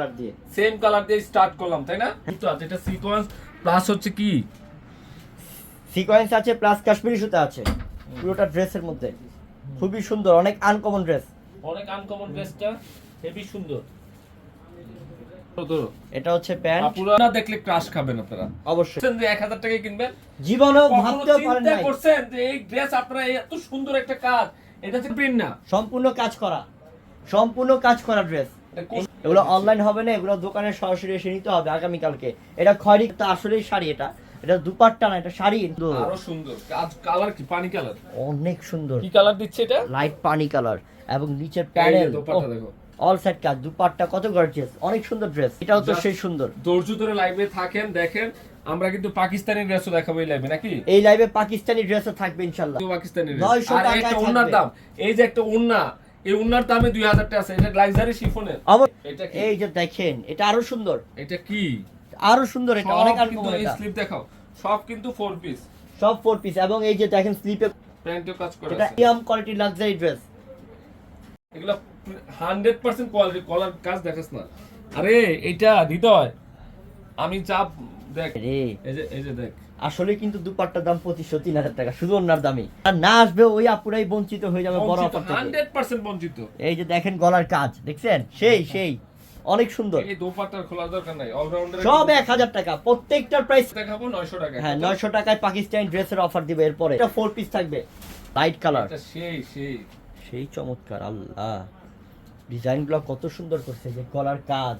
Colour দিয়ে। Same colour দিয়ে start করলাম তাই না? তো আচ্ছা এটা সিকোয়েন্স প্লাস হচ্ছে কি? সিকোয়েন্স আছে প্লাস কাশ্মীরি সুতা আছে। পুরোটা ড্রেসের মধ্যে। খুবই সুন্দর অনেক আনকমন ড্রেস অনেক আনকমন ড্রেসটা হেভি সুন্দর। এটা হচ্ছে প্যান্ট আপুরা না দেখলে ক্রাশ খাবেন আপনারা। অবশ্যই। যে 1000 টাকায় কিনবেন? জীবনেও ভাবতেও পারেন নাই। করছেন যে এই ড্রেস আপনারা এত সুন্দর একটা কাজ এটা হচ্ছে প্রিন্ট না। সম্পূর্ণ কাজ করা। সম্পূর্ণ কাজ করা ড্রেস এগুলো অনলাইন হবে না এগুলো দোকানে সরাসরি এসে নিতে হবে আগামীকালকে। এটা খয়রি তো আসলেই শাড়ি এটা। এটা দুপাট্টা না এটা শাড়ি। আরও সুন্দর। কাজ কালার কি? পানি কালার অনেক সুন্দর। কি কালার দিচ্ছে এটা? লাইট পানি কালার এবং নিচের প্যানেল দোপাট্টা দেখো। অল সেট কাজ দুপাট্টা কত গর্জিয়াস অনেক সুন্দর ড্রেস এটাও তো সেই সুন্দর। ধৈর্য ধরে লাইভে থাকেন দেখেন আমরা কিন্তু পাকিস্তানি ড্রেসও দেখাবো এই লাইভে নাকি? এই লাইভে পাকিস্তানি ড্রেসও থাকবে ইনশাল্লাহ। পাকিস্তানি dress। 900 আর একটা ওন্নার দাম। এই যে একটা ওন্না এই ওন্নার দামে দুই হাজার টাকা আছে। এটা শিফনের অব- এটা কি? এই যে দেখেন এটা আরও সুন্দর। এটা কি? আরও সুন্দর এটা অনেক সব কিন্তু এই স্লিপ দেখাও। সব কিন্তু ফোর পিস সব ফোর পিস এবং এই যে দেখেন স্লিপে প্যান্টও কাজ করা এটা প্রিমিয়াম কোয়ালিটি লাক্সারি ড্রেস এগুলো হান্ড্রেড পার্সেন্ট কোয়ালিটি কলার কাজ দেখাস না। আরে এটা হৃদয়। আমি চাপ দেখ রে। এই যে দেখ। আসলে কিন্তু দুপাট্টার দাম পঁচিশশো তিন হাজার টাকা শুধু ওনার দামই আর না আসবে ওই আপুরাই বঞ্চিত হয়ে যাবে বড় অফার হান্ড্রেড পার্সেন্ট বঞ্চিত। এই যে দেখেন গলার কাজ দেখছেন? সেই সেই। অনেক সুন্দর। এই দোপাট্টার খোলার দরকার নাই অলরাউন্ডার সব এক হাজার টাকা প্রত্যেকটার প্রাইস দেখাবো নয়শো টাকা। হ্যাঁ নয়শো টাকায় পাকিস্তানি ড্রেসের অফার দিবে এরপরে। এটা ফোর পিস থাকবে লাইট কালার এটা সেই সেই। সেই চমৎকার আল্লাহ। ডিজাইনগুলো কত সুন্দর করছে যে গলার কাজ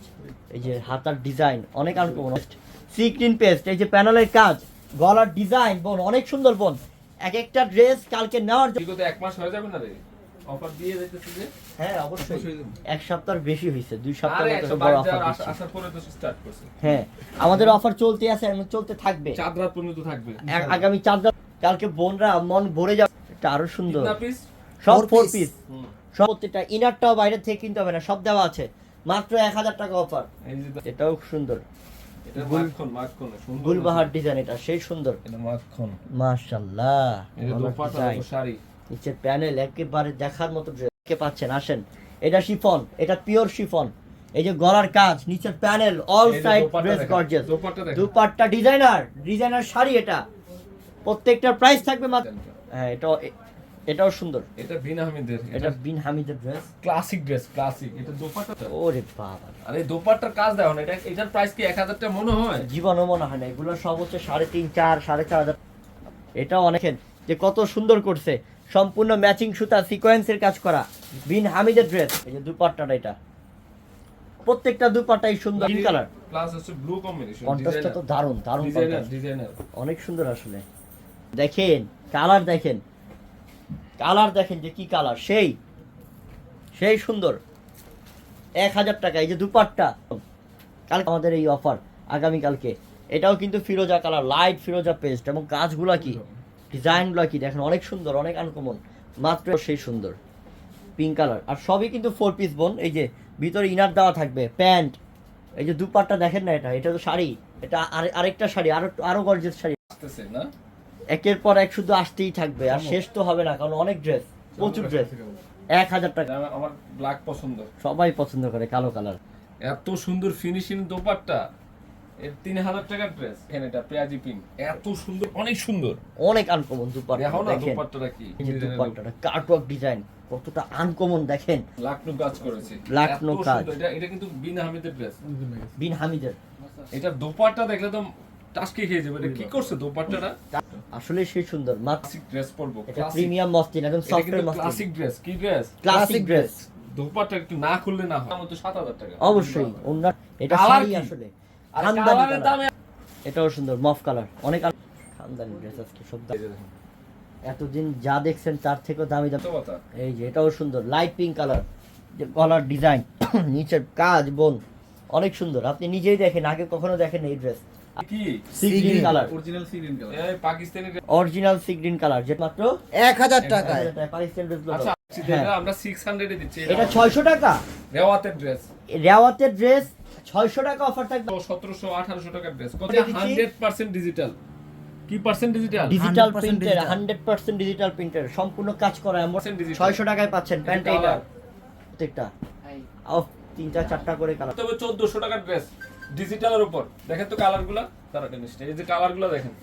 এই যে হাতার ডিজাইন অনেক আনকমন সি গ্রিন পেস্ট এই যে প্যানেলের কাজ গলার ডিজাইন বোন অনেক সুন্দর বোন। এক একটা ড্রেস কালকে নেওয়ার জন্য এক মাস হয়ে যাবে না রে? অফার দিয়ে যাইতেছে যে? হ্যাঁ অবশ্যই। এক সপ্তাহ বেশি হয়েছে দুই সপ্তাহ মতো বড় অফার আসার পরে তো স্টার্ট করছে। হ্যাঁ আমাদের অফার চলতে আছে এবং চলতে থাকবে। চাঁদ রাত পর্যন্ত থাকবে। আগামী চার রাত কালকে বোনরা মন ভরে যাবে। এটা আরও সুন্দর। কিতনা পিস সব ফোর পিস সব প্রত্যেকটা ইনারটাও বাইরে থেকে কিনতে হবে না সব দেওয়া আছে। মাত্র এক হাজার টাকা অফার। এটাও সুন্দর। এটা গুলবাহার ডিজাইন এটা সেই সুন্দর। মাশাল্লাহ নিচের প্যানেল একেবারে দেখার মতো কে পাচ্ছেন? আসেন। এটা শিফন এটা পিওর শিফন। এই যে গলার কাজ নিচের প্যানেল অল এই যে side dress gorgeous dupatta designer designer sari এটা। প্রত্যেকটার প্রাইস থাকবে মাত্র হ্যাঁ এটাও এটাও সুন্দর। এটা বিন আহমেদের। এটা এটা বিন হামিদের ড্রেস ক্লাসিক ড্রেস ক্লাসিক এটা দোপাট্টা ওরে বাবা। আরে দোপাট্টার কাজ দেখো না এটা এটার প্রাইস কি এক হাজার টাকা মনে হয়? জীবনও মনে হয় না এগুলো সব হচ্ছে সাড়ে তিন চার সাড়ে চার হাজার। এটাও অনেকের যে কত সুন্দর করছে। সম্পূর্ণ ম্যাচিং সুতা সিকোয়েন্সের কাজ করা। বিন হামিদের ড্রেস এই যে দুপাট্টাটা এটা। প্রত্যেকটা দুপাট্টাই সুন্দর গ্রিন কালার প্লাস হচ্ছে ব্লু কম্বিনেশন কন্ট্রাস্টটা তো দারুণ দারুণ ডিজাইনার ডিজাইনার অনেক সুন্দর আসলে। দেখেন কালার দেখেন। কালার দেখেন যে কি কালার সেই সেই সুন্দর। এক হাজার টাকা এই যে দুপাট্টা। কাল আমাদের এই অফার আগামীকালকে। এটাও কিন্তু ফিরোজা কালার লাইট ফিরোজা পেস্ট এবং কাজগুলো কি? ডিজাইনগুলো কি? দেখেন অনেক সুন্দর অনেক আনকমন মাত্র সেই সুন্দর পিঙ্ক কালার আর সবই কিন্তু ফোর পিস বোন এই যে ভিতরে ইনার দেওয়া থাকবে প্যান্ট। এই যে দুপাট্টা দেখেন না এটা? এটা তো শাড়ি এটা আরে- আরেকটা শাড়ি আরও আরও গর্জেস শাড়ি। আসতেছে না? একের পর এক শুধু আসতেই থাকবে আর শেষ তো হবে না কারণ অনেক ড্রেস প্রচুর ড্রেস এক হাজার টাকা। আমার- ব্ল্যাক পছন্দ। সবাই পছন্দ করে কালো কালার এত সুন্দর ফিনিশিং দোপাট্টা এর তিন হাজার টাকার ড্রেস এখানে এটা পেঁয়াজি পিঙ্ক এত সুন্দর অনেক সুন্দর। অনেক আনকমন দুপাট্টা দেখো না দেখেন। দোপাট্টাটা কি? দুপাট্টাটা ডিজাইন কতটা আনকমন দেখেন। লাকনু কাজ করেছে। লাকনো কাজ। এটা এটা কিন্তু বিন আহমেদের ড্রেস বিন হামিদের। এটা দোপাট্টা দেখলে তো টাসকে খেয়ে যাবে। এটা কি করছে দোপাট্টাটা? আসলে সেই সুন্দর। ক্লাসিক ড্রেস পরবো এটা প্রিমিয়াম মসলিন একদম সফটওয়্যার মসলিন ক্লাসিক ড্রেস কি ড্রেস ক্লাসিক ড্রেস দোপাট্টা একটু না খুললে না হয়। আমার তো সাত হাজার টাকা। অবশ্যই ওনার এটা শাড়ি কি? আসলে। আর কালারের। দামে এটাও সুন্দর মফ কালার অনেক খানদানি ড্রেস আজকে সব দাম। এতদিন যা দেখছেন তার থেকেও দামি দামি এই যে এটাও সুন্দর লাইট পিঙ্ক কালার যে কলার ডিজাইন নিচের কাজ বোন। অনেক সুন্দর। আপনি নিজেই দেখেন আগে কখনো দেখেন এই ড্রেস কি? সি গ্রিন কালার অরিজিনাল সিরিন কালার এই Pakistani dress। Original sea green colour যেটা মাত্র এক হাজার টাকায়। পাকিস্তান ড্রেস আচ্ছা হ্যাঁ। এটা আমরা 600 এ দিচ্ছি। এটা ছয়শো টাকা। রেওয়াতের ড্রেস রেওয়াতের ড্রেস ছয়শো টাকা অফার থাকবে। 1700 1800 টাকার ড্রেস কত? এটা দিচ্ছি। 100% ডিজিটাল কি percent digital digital 100% hundred percent digital প্রিন্টের সম্পূর্ণ কাজ করা। এমন 100% ছয়শো টাকায় পাচ্ছেন। প্যান্ট। প্রত্যেকটা। তিনটা চারটা করে কালার তবে চোদ্দশো টাকার ড্রেস ডিজিটালের উপর। দেখেন তো কালারগুলা তারা জিনিসটা এই যে কালারগুলা দেখেন।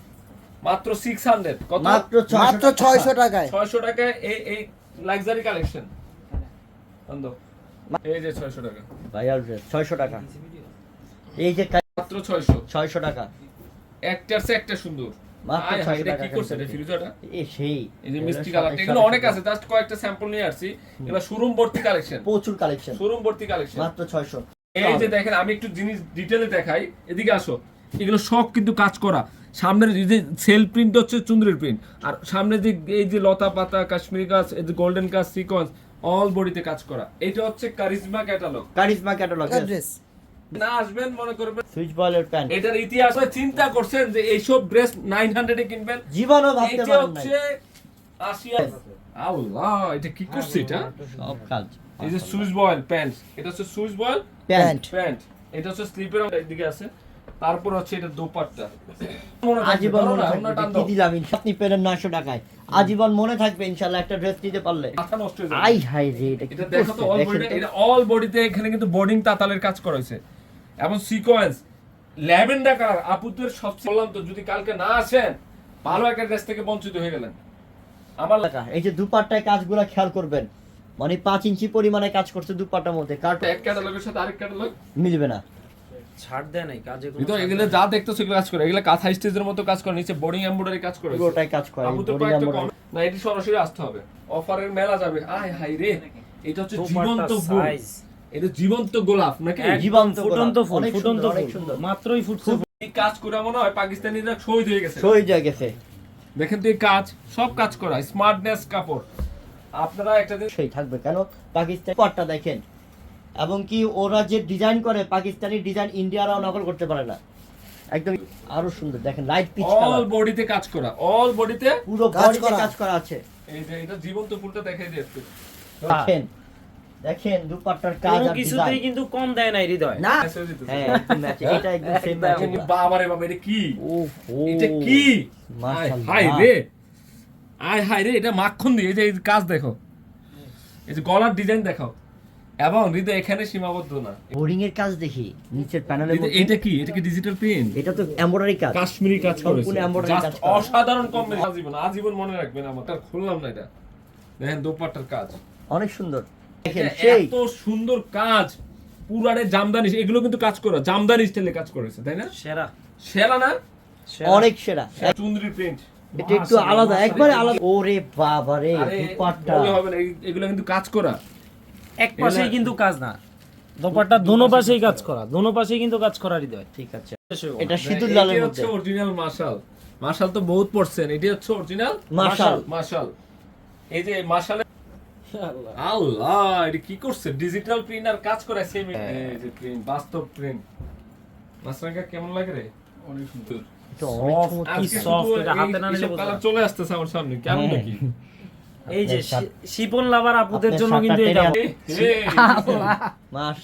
মাত্র সিক্স হান্ড্রেড কত? মাত্র মাত্র ছয়শো টাকায়। ছয়শো টাকায় এই এই লাক্সারি কালেকশন এই যে ছয়শো টাকা। ভাইয়ার ড্রেস ছয়শো টাকা। এই যে মাত্র ছয়শো। ছয়শো টাকা। একটার চেয়ে একটা সুন্দর। মাত্র আয় 600 এটা টাকা কি করছে রে ফিরোজাটা এ সেই এই যে মিষ্টি এগুলো কালার এগুলো অনেক আছে জাস্ট কয়েকটা স্যাম্পল নিয়ে আসছি। এগুলো শোরুম ভর্তি কালেকশন প্রচুর কালেকশন শোরুম ভর্তি কালেকশন মাত্র ছয়শো। এই যে দেখেন আমি একটু জিনিস ডিটেলে দেখাই এদিকে আসো। এগুলো সব কিন্তু কাজ করা। সামনের এই যে সেল প্রিন্ট হচ্ছে চুন্দ্রের প্রিন্ট আর সামনে যে এই যে লতা পাতা কাশ্মীরি গাছ এই যে গোল্ডেন কাজ সিকোয়েন্স অল বডিতে কাজ করা। এটা হচ্ছে কারিজমা ক্যাটালগ কারিজমা ক্যাটালগ না আসবেন মনে করবেন। সুইচ বয়েলের প্যান্ট এটার ইতিহাস চিন্তা করছেন যে এইসব ড্রেস নাইন হান্ড্রেডে কিনবেন? জীবনও ভাবতে পারেন হচ্ছে আশিয়া আল্লাহ এটা কি করছে এটা? সব কাজ। এই যে সুইচ বয়েল প্যান্ট এটা হচ্ছে সুইচ বয়েল প্যান্ট প্যান্ট এটা হচ্ছে স্লিপের দিকে আছে। তারপর হচ্ছে এটা দোপাট্টা। আজীবন মনে থাকবে কি দিলাম? আপনি পেলেন নয়শো টাকায়। আজীবন মনে থাকবে ইনশাল্লাহ একটা ড্রেস নিতে পারলে। মাথা নষ্ট হয়ে যাবে। আই হাই রে এটা দেখো তো অল? বডি। এটা অল বডিতে এখানে কিন্তু বোর্ডিং তাতালের কাজ করা হয়েছে এবং সিকোয়েন্স ল্যাভেন্ডার কালার আপুদের সবচেয়ে বললাম তো যদি কালকে না আসেন ভালো একটা ড্রেস থেকে বঞ্চিত হয়ে গেলেন। আমার টাকা। এই যে দুপাট্টায় কাজগুলো খেয়াল করবেন। মানে পাঁচ ইঞ্চি পরিমাণে কাজ করছে দুপাট্টার মধ্যে। কার্ট এক ক্যাটালগের সাথে আরেক ক্যাটালগ মিলবে না। ছাড় দেয় নাই কাজে ছাড় এগুলো যা দেখতেছো এগুলো কাজ করে এগুলো কাঁথা স্টেজের মতো কাজ করে নিচে বোর্ডিং এমব্রয়ডারি কাজ করে। পুরোটাই কাজ করে তো embroidery। কম- না এটি সরাসরি আসতে হবে। অফারের মেলা যাবে। আয় হাই রে এটা হচ্ছে। জীবন্ত size, এটা জীবন্ত গোলাপ নাকি? জীবন্ত ফুটন্ত ফুল ফুটন্ত ফুল। মাত্রই ফুটছে এই কাজ করে মনে হয় পাকিস্তানিরা শহীদ হয়ে গেছে। শহীদ হয়ে গেছে। দেখেন তো এই কাজ সব কাজ করা স্মার্টনেস কাপড়। আপনারা একটা দিন সেই থাকবে কেন? পাকিস্তানি পাটটা দেখেন। এবং কি ওরা যে ডিজাইন করে পাকিস্তানি ডিজাইন ইন্ডিয়ারাও নকল করতে পারে না। একদম আরও সুন্দর। দেখেন লাইট পিচ অল বডিতে কাজ করা অল বডিতে পুরো কাজ করা। কাজ করা আছে। এই যে এটা জীবন্ত ফুলটা দেখাই দিচ্ছে দেখেন দেখেন দুপাট্টার কাজ আর কিছুতেই কিন্তু কম দেয় নাই হৃদয়। না। হ্যাঁ এটা একদম সেম। ম্যাচ বাবারে বাবা এটা কি? ওহ এটা কি। হায় রে। আয় হায় রে এটা মাখন দিয়ে এই যে কাজ দেখো। এই যে গলার ডিজাইন দেখো। এবং হৃদয় এখানে সীমাবদ্ধ না। বোরিং এর কাজ দেখি নিচের প্যানেলের হৃদয়, এটা কি? এটা কি ডিজিটাল প্রিন্ট এটা তো এমব্রয়ডারি কাজ। কাশ্মীরি কাজ করেছে। অসাধারণ কম্বিনেশন। আজীবন আজীবন মনে রাখবেন আমার। তার খুললাম না এটা। দেখেন দোপাট্টার কাজ। অনেক সুন্দর। এত সুন্দর কাজ। পুরানে জামদানি এগুলো কিন্তু কাজ করা জামদানি স্টাইলে কাজ করেছে তাই না? সেরা। সেরা না? অনেক সেরা। চুন্দ্রি প্রিন্ট এটা একটু আলাদা একবারে আলাদা। ওরে বাবা রে দুপাট্টা। হবে না এগুলো কিন্তু কাজ করা। এক পাশেই কিন্তু কাজ না। দোপাট্টা দোনো পাশেই কাজ করা দোনো পাশেই কিন্তু কাজ করা হৃদয় ঠিক আছে। হয়ে। এটা সিঁদুর লালের মধ্যে। হচ্ছে অরিজিনাল মার্শাল মার্শাল তো বহুত পড়ছেন এটি হচ্ছে অরিজিনাল মার্শাল মার্শাল এই যে মার্শাল আল্লাহ। আল্লাহ এটা কি করছে? ডিজিটাল প্রিন্ট আর কাজ করে সেম হ্যাঁ। এই যে প্রিন্ট বাস্তব প্রিন্ট মাসরাঙ্কা কেমন লাগে রে? অনেক সুন্দর। চলে আসতেছে আমার সামনে কেমন হ্যাঁ। নাকি এই যে শিপন লাভার আপুদের জন্য কিন্তু এটা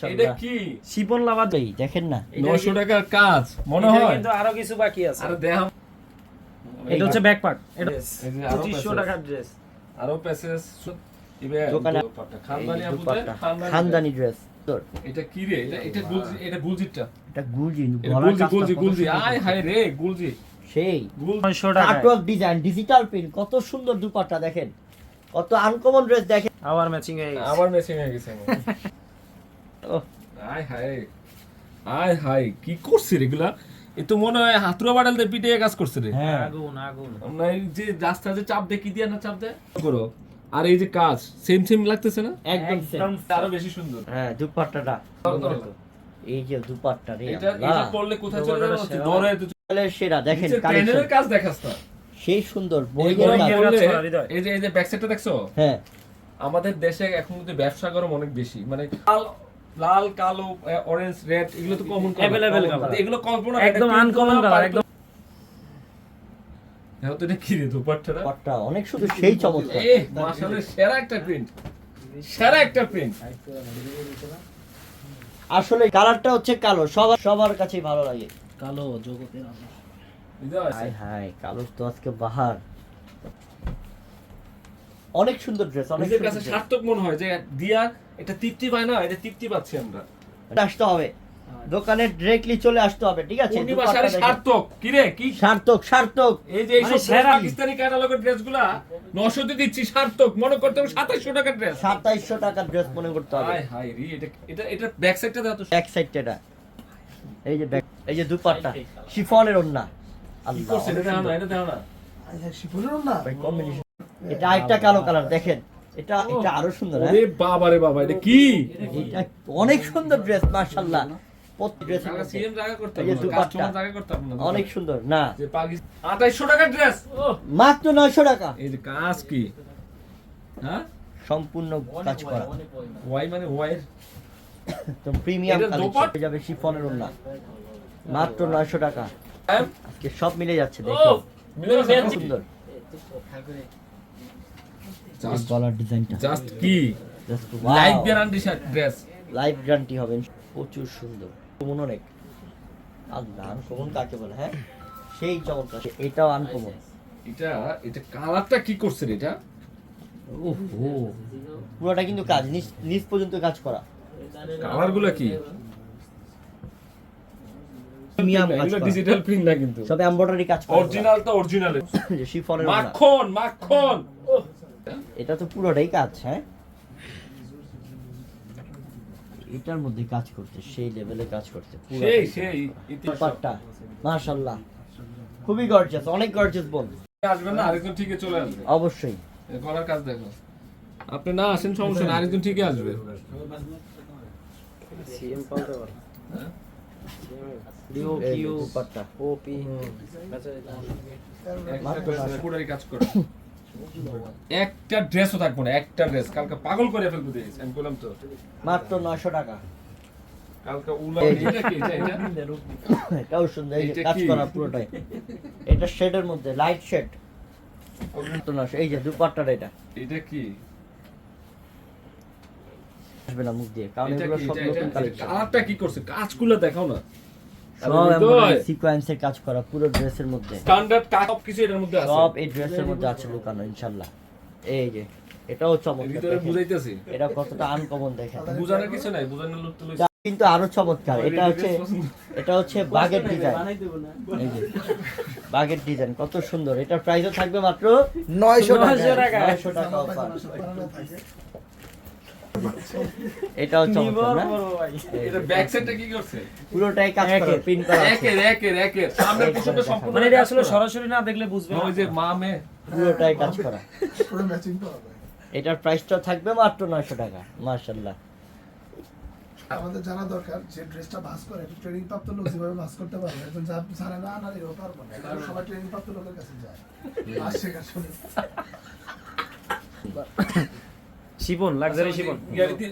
এটা কি? শিপন লাভার এই দেখেন না। এটা নশো কিন্তু- টাকার কাজ মনে হয়? কিন্তু আরও কিছু বাকি আছে। আরে দেখ। এটা হচ্ছে ব্যাক পার্ট এটা এই যে আরও পঁচিশশো প্যাসেজ। টাকার ড্রেস আরও প্যাসেজ খানদানি ড্রেস এটা কি রে? এটা এটা গুলজি এটা গুলজিটা এটা গুলজি গুলজি গুলজি কত গুলজি। আয় হায় রে গুলজি। সেই। গুল নয়শো টাকা কাটওয়ার্ক ডিজাইন ডিজিটাল প্রিন্ট কত সুন্দর দুপাট্টা দেখেন। কত আনকমন ড্রেস দেখেন। আবার ম্যাচিং হয়ে গেছে। আবার ম্যাচিং হয়ে গেছে ওহ, আয় হায়। আয় হায় কি করছে রে এগুলা? এ তো মনে হয় হাতুড়া বাড়াল দিয়ে পিটিয়ে কাজ করছে রে। হ্যাঁ। আগুন আগুন। আমরা যে রাস্তা যে চাপ দিয়ে কি দিয়ে না চাপ দেয়? করো। আর এই যে কাজ সেম সেম লাগতেছে না? একদম। আরও বেশি সুন্দর। হ্যাঁ দুপাট্টাটা। এই যে দুপাট্টা রে এটা এটা। পড়লে কোথায় চলে যাবে। তো তাহলে সেরা। দেখেন নিচের কালেকশন। প্যানেলের কাজ দেখাস না সেই সুন্দর বই এইগুলো কাজ পড়লে করা, হৃদয়। এই যে এই যে ব্যাক সাইডটা দেখছ? হ্যাঁ। আমাদের দেশে এখন কিন্তু ব্যবসা গরম অনেক বেশি। মানে লাল লাল কালো অরেঞ্জ রেড এগুলো তো কমন। এগুলো কল্পনা একদম আনকমন কালার একদম দেখো তো এটা কি রে দুপাট্টাটা। পাট্টা অনেক শুধু সেই চমৎকার। এ মাশাআল্লাহ সেরা একটা প্রিন্ট। সেরা একটা প্রিন্ট। আসলে কালারটা হচ্ছে কালো সবার সবার কাছেই ভালো লাগে। কালো জগতের আলো। হাই হাই কালো তো আজকে বাহার। অনেক সুন্দর ড্রেস সুন্দর কাছে সার্থক মনে হয় যে দিয়া এটা তৃপ্তি পায় না এটা তৃপ্তি পাচ্ছি আমরা। এটা আসতে হবে। দোকানে ডিরেক্টলি চলে আসতে হবে ঠিক আছে। সার্থক। কি রে কি? সার্থক সার্থক। এই যে এইসব মানে সেরা। পাকিস্তানি ক্যাটালগের ড্রেসগুলা নশোতে দিচ্ছি সার্থক। মনে করতে হবে সাতাইশশো টাকার ড্রেস সাতাইশশো টাকার ড্রেস মনে করতে হবে। হাই হাই রি এটা এটা এটা ব্যাক সাইডটা দাও তো ব্যাক সাইডটা এটা। এই যে back- এই যে দুপাট্টা। শিফনের ওন্না কি করছে? এটা দেখো না এটা দেখো না। ভাই combination। এটা আরেকটা কালো কালার দেখেন। এটা এটা আরও সুন্দর হ্যাঁ? ওরে বাবা রে বাবা এটা কি? এটা অনেক সুন্দর ড্রেস মাশাআল্লাহ। অনেক সুন্দর না। যে পাকিস্তান 2800 টাকার ড্রেস মাত্র নয়শো টাকা। যে কাজ কি? হ্যাঁ? সম্পূর্ণ কাজ করা। ওয়াই মানে ওয়াই তো প্রিমিয়াম কালেকশন যাবে শিফনের ওন্না মাত্র নয়শো টাকা। হ্যাঁ? আজকে সব মিলে যাচ্ছে দেখো। সুন্দর। জাস্ট গলার ডিজাইনটা। জাস্ট কি? Life guarantee dress life guarantee হবে। প্রচুর সুন্দর। কমন অনেক। আনকমন কাকে বলে হ্যাঁ? সেই চমৎকার। এটাও আনকমন এটা এটা কালারটা কি করছে রে এটা? ওহো। পুরোটা কিন্তু কাজ নিচ নিচ পর্যন্ত কাজ করা। কালারগুলো কি? প্রিমিয়াম কাজ এগুলো করা। ডিজিটাল প্রিন্ট না কিন্তু। সব এমব্রয়ডারি কাজ করা। অরিজিনাল তো অরিজিনাল যে শিফনের মাখন মাখন! এটা তো পুরোটাই কাজ হ্যাঁ? এটার মধ্যে কাজ করতে সেই লেভেলে কাজ করতে সেই সেই ইতিহাস। মাশাআল্লাহ। খুবই গর্জিয়াস অনেক গর্জিয়াস বল। আসবেন না আরেকজন ঠিকই চলে আসবে। অবশ্যই। করার কাজ দেখো। আপনি না আসেন সমস্যা না আরেকজন ঠিকই আসবে। এই যে দুপাট্টা। মাত্র নয়শো। পুরাই কাজ করে। একটা ড্রেসও থাকব না একটা ড্রেস কালকে পাগল করে ফেলব দিয়ে আমি বললাম তো। মাত্র নয়শো টাকা। কালকে উলা এটা কি এটা এটা এটাও সুন্দর এই কাজ কি? করা পুরোটাই। এটা শেডের মধ্যে লাইট শেড। এই যে দুপাট্টাটা এটা। এটা কি? আসবে না মুখ দিয়ে কারণ এটা এগুলো কি সব এটা নতুন এটা? কালেকশন কালারটা কি করছে? কাজগুলো দেখাও না। সব সিকোয়েন্সের কাজ করা পুরো ড্রেসের মধ্যে। স্ট্যান্ডার্ড কাট সব কিছু এটার মধ্যে আছে। সব এই ড্রেসের মধ্যে আছে লুকানো ইনশাল্লাহ। এই যে এটাও চমৎকার ভিতরে বুঝাইতেছি। এটা কতটা আনকমন দেখেন। বুঝানোর কিছু নাই বুঝানোর লোক তো কিন্তু আরও চমৎকার এটা হচ্ছে এটা হচ্ছে বাগের ডিজাইন এই যে বাগের ডিজাইন কত সুন্দর। এটার প্রাইসও থাকবে মাত্র নয়শো নয়শো টাকা টাকা। নয়শো টাকা offer। এটাও চমৎকার না? এটা ব্যাক সাইডটা কি করছে? পুরোটাই কাজ করা প্রিন্ট করা আছে। একের একের একের। পিছনে সম্পূর্ণ মানে এটা আসলে সরাসরি না দেখলে বুঝবে ওই যে মা মে। পুরোটাই কাজ করা। এটার প্রাইসটা থাকবে মাত্র নয়শো টাকা মার্শাল্লাহ আমাদের জানা দরকার যে ড্রেসটা ভাস করে একটা ট্রেনিং প্রাপ্ত লোক যেভাবে ভাস করতে পারবে একজন যা- জানে না না এরকম পারব না। সবাই ট্রেনিং প্রাপ্ত লোকের কাছে যায়। আর শেখা শুনে শিপন লাক্সারি শিপন। গ্যারিতি